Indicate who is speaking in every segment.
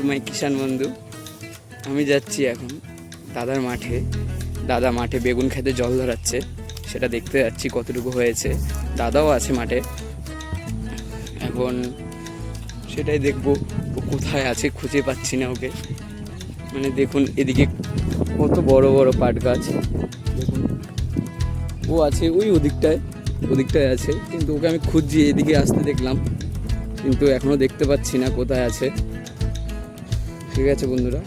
Speaker 1: To my বন্ধু আমি যাচ্ছি এখন দাদার মাঠে। দাদা মাঠে বেগুন খেতে জল ধরাচ্ছে। সেটা দেখতে যাচ্ছি কতটুকু হয়েছে। দাদাও আছে মাঠে। এখন সেটাই দেখব ও কোথায় আছে, খুঁজে পাচ্ছি না ওকে। মানে দেখুন এদিকে কত বড় বড় পাট গাছ। দেখুন। ও আছে ওই ওদিকটায় ওদিকটায় আছে। কিন্তু ওকে আমি খুঁজছি, এদিকে আসতে দেখলাম। কিন্তু এখনও দেখতে পাচ্ছি না কোথায় আছে। ঠিক আছে বন্ধুরা।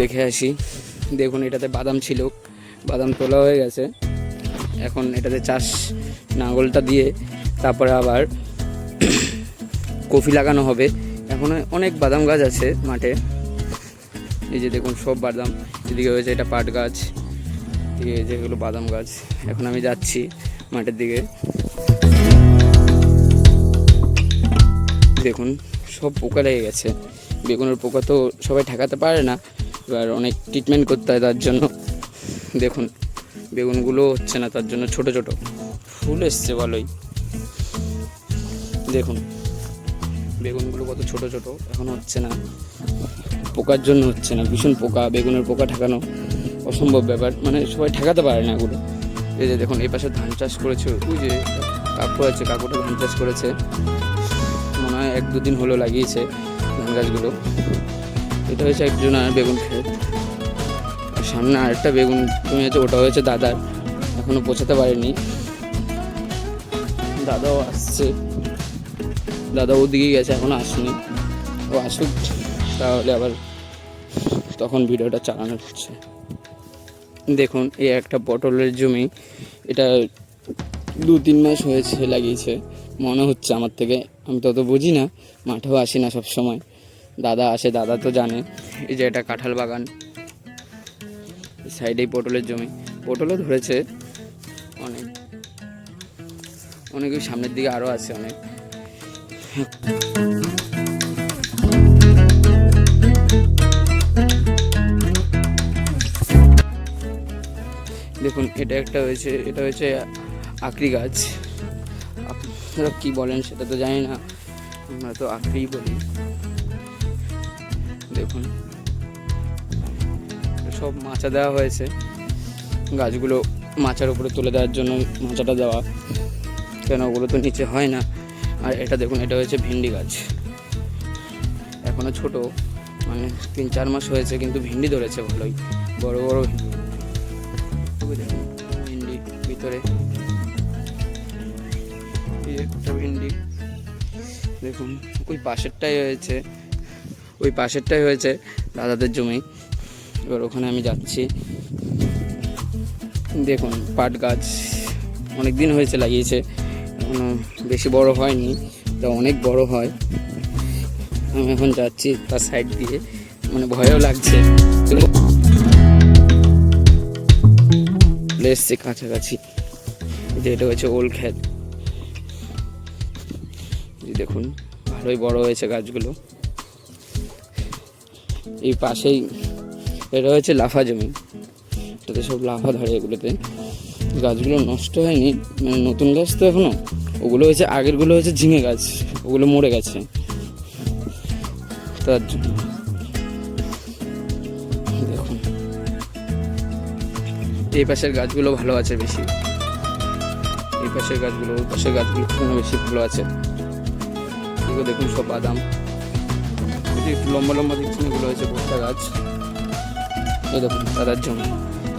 Speaker 1: দেখে আসি। দেখুন, এটাতে বাদাম ছিল। বাদাম তোলা হয়ে গেছে। এখন এটাতে চাষ নাঙ্গলটা দিয়ে তারপরে আবার কফি লাগানো হবে। এখন অনেক বাদাম গাছ আছে মাঠে। এই যে দেখুন, সব বাদাম। এদিকে হয়েছে এটা পাট গাছ, এদিকে যেগুলো বাদাম গাছ। এখন আমি যাচ্ছি মাঠের দিকে। দেখুন, সব পোকা লেগে গেছে। বেগুনের পোকা তো সবাই ঠেকাতে পারে না, এবার অনেক ট্রিটমেন্ট করতে হয় তার জন্য। দেখুন, বেগুনগুলো হচ্ছে না তার জন্য ছোট ছোট। ফুল এসছে ভালোই। দেখুন বেগুনগুলো কত ছোট ছোট, এখন হচ্ছে না। পোকার জন্য হচ্ছে না, ভীষণ পোকা, বেগুনের পোকা ঠেকানো অসম্ভব ব্যাপার। মানে সবাই ঠেকাতে পারে না এগুলো। এই যে দেখুন, এই পাশে ধান চাষ করেছে, ওই যে কাকু আছে, কাকুটা ধান চাষ করেছে। মনে হয় এক দুদিন হলো লাগিয়েছে ধান গাছগুলো। এটা হয়েছে একজন আর বেগুন ক্ষেত। আর সামনে আরেকটা বেগুন জমি আছে ওটা হয়েছে দাদার। এখনও পৌঁছাতে পারেনি। দাদাও আসছে। দাদা ওদিকে গেছে, এখনও আসেনি। ও আসুক, তাহলে আবার তখন ভিডিওটা চালানো হচ্ছে। দেখুন, এই একটা পটলের জমি, এটা দু তিন মাস হয়েছে, লাগিয়েছে। মনে হচ্ছে আমার থেকে, আমি তত বুঝি না, মাঠেও আসি না সব সময় দাদা আসে, দাদা তো জানে। এই যে এটা কাঁঠাল বাগান সাইডেই পটলের জমি। পটলও ধরেছে, অনেক। অনেক, সামনের দিকে আরও আছে অনেক। দেখুন, এটা একটা হয়েছে, এটা হয়েছে আখরি গাছ। আপনারা কী বলেন সেটা তো জানি না। আমরা তো আখরিই বলি। দেখুন, সব মাচা দেওয়া হয়েছে। গাছগুলো মাচার উপরে তুলে দেওয়ার জন্য মাচাটা দেওয়া। কেন ওগুলো তো নিচে হয় না? আর এটা দেখুন, এটা হয়েছে ভেন্ডি গাছ। এখনও ছোট মানে তিন চার মাস হয়েছে, কিন্তু ভেন্ডি ধরেছে ভালোই, বড় বড় ভেন্ডি। ভিতরে। একটা ভেন্ডি, দেখুন, ওই পাশেরটাই হয়েছে, ওই পাশেরটাই হয়েছে দাদাদের জমি। এবার ওখানে আমি যাচ্ছি। দেখুন, পাট গাছ অনেক দিন হয়েছে লাগিয়েছে। এখনও বেশি বড় হয়নি, তা অনেক বড় হয়। আমি এখন যাচ্ছি তার সাইড দিয়ে মানে ভয়ও লাগছে। চলে। এসছে কাছাকাছি। যে এটা হচ্ছে ওল ক্ষেত দেখুন, ভালোই বড় হয়েছে গাছগুলো। এই পাশেই এটা হচ্ছে লাফা জমি। এটাতে সব লাফা ধরে এগুলোতে। গাছগুলো নষ্ট হয়নি মানে নতুন গাছ তো এখনও। ওগুলো হচ্ছে আগেরগুলো হয়েছে ঝিঙে গাছ, ওগুলো মরে গেছে। তার জন্য। দেখুন। এই পাশের গাছগুলো ভালো আছে বেশি। এই পাশের গাছগুলো ওই পাশের গাছগুলো কোনো বেশি ভালো আছে। এগুলো দেখুন, সব বাদাম। একটু লম্বা লম্বা দেখছেন, এগুলো হচ্ছে ভুট্টা গাছ। এই দেখুন দাদার জন্য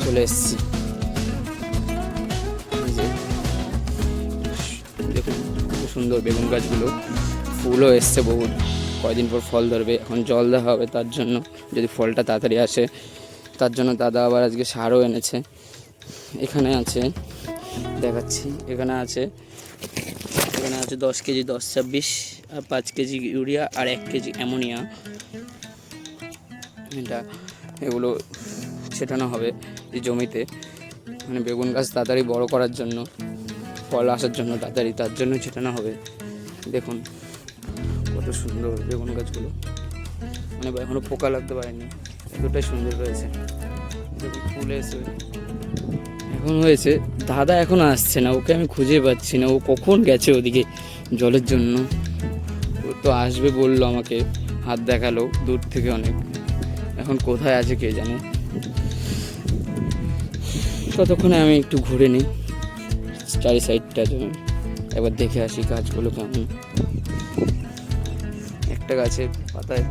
Speaker 1: চলে এসেছি। সুন্দর বেগুন গাছগুলো, ফুলও এসছে বহুত। কয়দিন পর ফল ধরবে, এখন জল দেওয়া হবে তার জন্য। যদি ফলটা তাড়াতাড়ি আসে, তার জন্য দাদা আবার আজকে সারও এনেছে। এখানে আছে, দেখাচ্ছি, এখানে আছে এখানে আছে দশ কেজি দশ ছাব্বিশ, আর পাঁচ কেজি ইউরিয়া, আর এক কেজি অ্যামোনিয়া। এটা, এগুলো ছেটানো হবে এই জমিতে। মানে বেগুন গাছ তাড়াতাড়ি বড় করার জন্য। ফল আসার জন্য তাড়াতাড়ি, তার জন্য ছেটানো হবে। দেখুন, কত সুন্দর বেগুন গাছগুলো। মানে এখনও পোকা লাগতে পারেনি। এতটাই সুন্দর রয়েছে দেখুন, ফুল এসে এখন হয়েছে। দাদা এখন আসছে না, ওকে আমি খুঁজে পাচ্ছি না। ও কখন গেছে ওদিকে জলের জন্য? ও তো আসবে বলল আমাকে। হাত দেখাল দূর থেকে অনেক। এখন কোথায় আছে কে জানে? ততক্ষণে আমি একটু ঘুরে নিই। চারি সাইডটা জমি। একবার দেখে আসি গাছগুলো কেমন। একটা গাছে পাতায়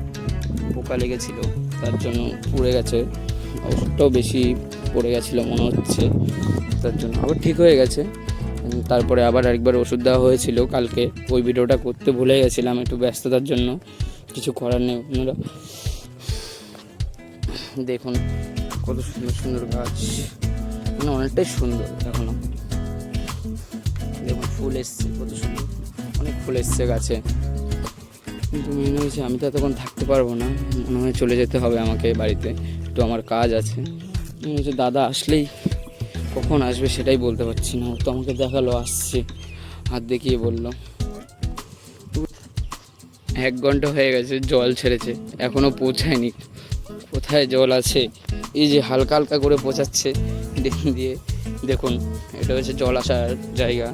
Speaker 1: পোকা লেগেছিল, তার জন্য পুড়ে গেছে। ওষুধটাও বেশি পড়ে গেছিল মনে হচ্ছে, তার জন্য আবার ঠিক হয়ে গেছে। তারপরে আবার আরেকবার ওষুধ দেওয়া হয়েছিল কালকে। ওই ভিডিওটা করতে ভুলে গেছিলাম একটু ব্যস্ততার জন্য, কিছু করার নেই আপনারা দেখুন, কত সুন্দর সুন্দর গাছ। মানে অনেকটাই সুন্দর এখনও। দেখুন ফুল এসছে, কত সুন্দর। অনেক ফুল এসছে গাছে। কিন্তু মেন হয়েছে আমি তো এতক্ষণ থাকতে পারব না। মনে হয় চলে যেতে হবে আমাকে বাড়িতে। একটু আমার কাজ আছে। মনে হচ্ছে দাদা আসলেই কখন আসবে সেটাই বলতে পারছি না। তো আমাকে দেখাল, আসছে। হাত দেখিয়ে বলল। এক ঘণ্টা হয়ে গেছে, জল ছেড়েছে। এখনও পৌঁছায়নি। কোথায় জল আছে? এই যে হালকা হালকা করে পৌঁছাচ্ছে। দেখুন দিয়ে দেখুন, এটা হচ্ছে জল আসার জায়গা।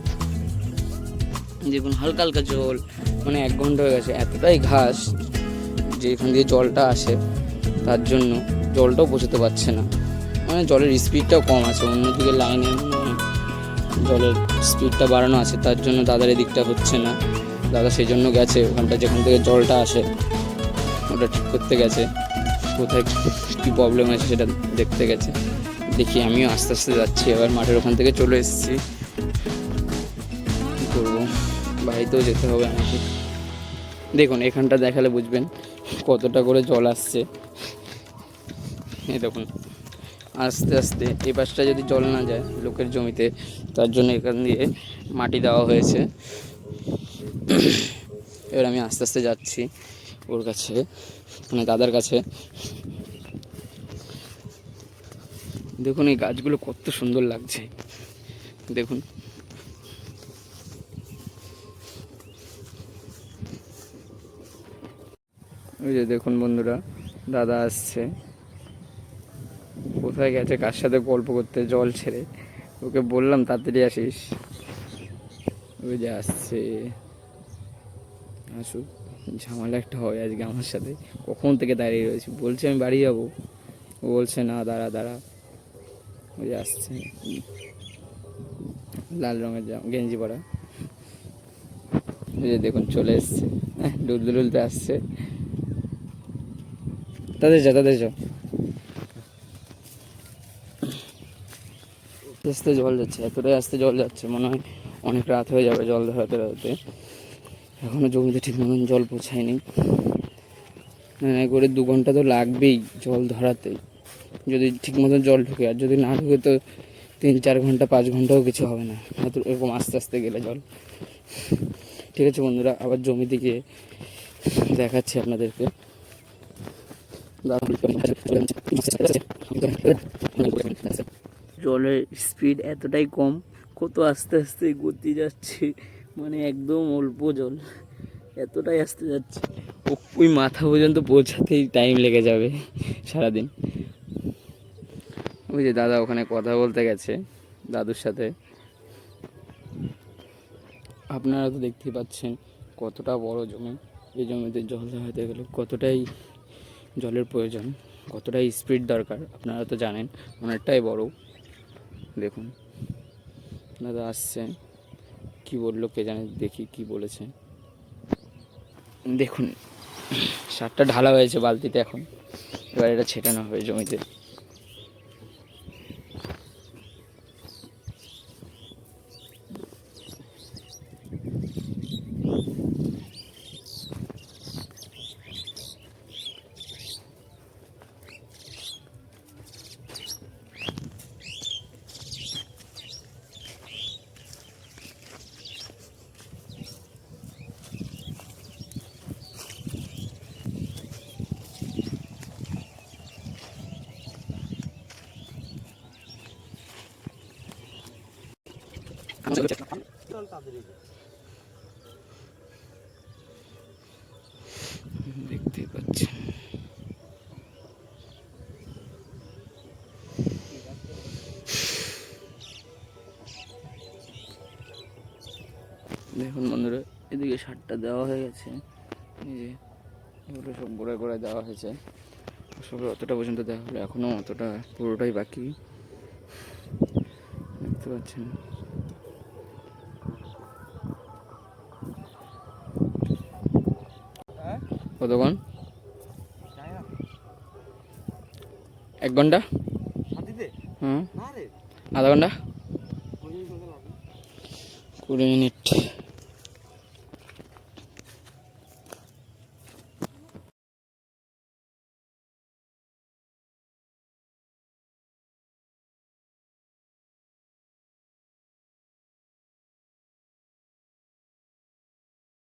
Speaker 1: দেখুন হালকা হালকা জল মানে এক ঘণ্টা হয়ে গেছে, এতটাই ঘাস যে এখান দিয়ে জলটা আসে, তার জন্য জলটাও পৌঁছতে পারছে না। মানে জলের স্পিডটাও কম আছে, অন্যদিকে লাইনে জলের স্পিডটা বাড়ানো আছে, তার জন্য দাদার এদিকটা হচ্ছে না। দাদা সেই জন্য গেছে, ওখানটা যেখান থেকে জলটা আসে, ওটা ঠিক করতে গেছে। কোথায় কী প্রবলেম আছে সেটা দেখতে গেছে। দেখি, আমিও আস্তে আস্তে যাচ্ছি। এবার মাঠের ওখান থেকে চলে এসেছি। কী করব? বাড়িতেও যেতে হবে আমাকে। দেখুন, এখানটা দেখালে বুঝবেন কতটা করে জল আসছে। এই দেখুন, আস্তে আস্তে এই পাশটা যদি জল না যায় লোকের জমিতে, তার জন্য এখান দিয়ে মাটি দেওয়া হয়েছে। এবার আমি আস্তে আস্তে যাচ্ছি ওর কাছে মানে দাদার কাছে। দেখুন এই গাছগুলো কত সুন্দর লাগছে। দেখুন। ওই যে দেখুন বন্ধুরা, দাদা আসছে। কোথায় গেছে, কার সাথে গল্প করতে, জল ছেড়ে? ওকে বললাম, তাড়াতাড়ি আসিস। ওই যে আসছে। আসুক, ঝামেলা একটা হয় আজকে আমার সাথে। কখন থেকে দাঁড়িয়ে রয়েছি? বলছে আমি বাড়ি যাব। বলছে, না, দাঁড়া দাঁড়া। ওই আসছে। লাল রঙের গেঞ্জি পরা। ওই যে দেখুন, চলে এসছে। হ্যাঁ ডুলতে ডুলতে আসছে। তাদের যা তাদের যা আস্তে জল যাচ্ছে, এতটাই আস্তে জল যাচ্ছে, মনে হয় অনেক রাত হয়ে যাবে জল ধরাতে ধরাতে। এখনও জমিতে ঠিক মতন জল পৌঁছায়নি। মানে করে দু ঘণ্টা তো লাগবেই জল ধরাতে। যদি ঠিক মতন জল ঢুকে, আর যদি না ঢুকে তো তিন চার ঘণ্টা, পাঁচ ঘন্টাও কিছু হবে না। এত এরকম আস্তে আস্তে গেলে জল। ঠিক আছে বন্ধুরা, আবার জমি দিকে দেখাচ্ছি আপনাদেরকে। জলের স্পিড এতটাই কম, কত আস্তে আস্তে গতি যাচ্ছে মানে একদম অল্প জল। এতটাই আস্তে যাচ্ছে। ওই মাথা পর্যন্ত পৌঁছাতেই টাইম লেগে যাবে সারাদিন। ওই যে দাদা ওখানে কথা বলতে গেছে, দাদুর সাথে। আপনারা তো দেখতেই পাচ্ছেন কতটা বড় জমি। এই জমিতে জল দেওয়াতে গেলে কতটাই জলের প্রয়োজন, কতটাই স্পিড দরকার, আপনারা তো জানেন, অনেকটাই বড়। দেখুন, দাদা আসছে, কি বলল কে জানে, দেখি কি বলেছে। দেখুন, সারটা ঢালা হয়েছে বালতিতে এখন, এবার এটা ছেটানো হবে জমিতে। দেখতে পাচ্ছেন দেখুন বন্ধুরা এদিকে সারটা দেওয়া হয়ে গেছে। যে এগুলো সব গোড়ায় গোড়ায় দেওয়া হয়েছে। সব অতটা পর্যন্ত দেওয়া হলো এখনও অতটা পুরোটাই বাকি। দেখতে পাচ্ছেন? কতক্ষণ এক ঘণ্টা? হুম। আধা ঘণ্টা? কুড়ি মিনিট।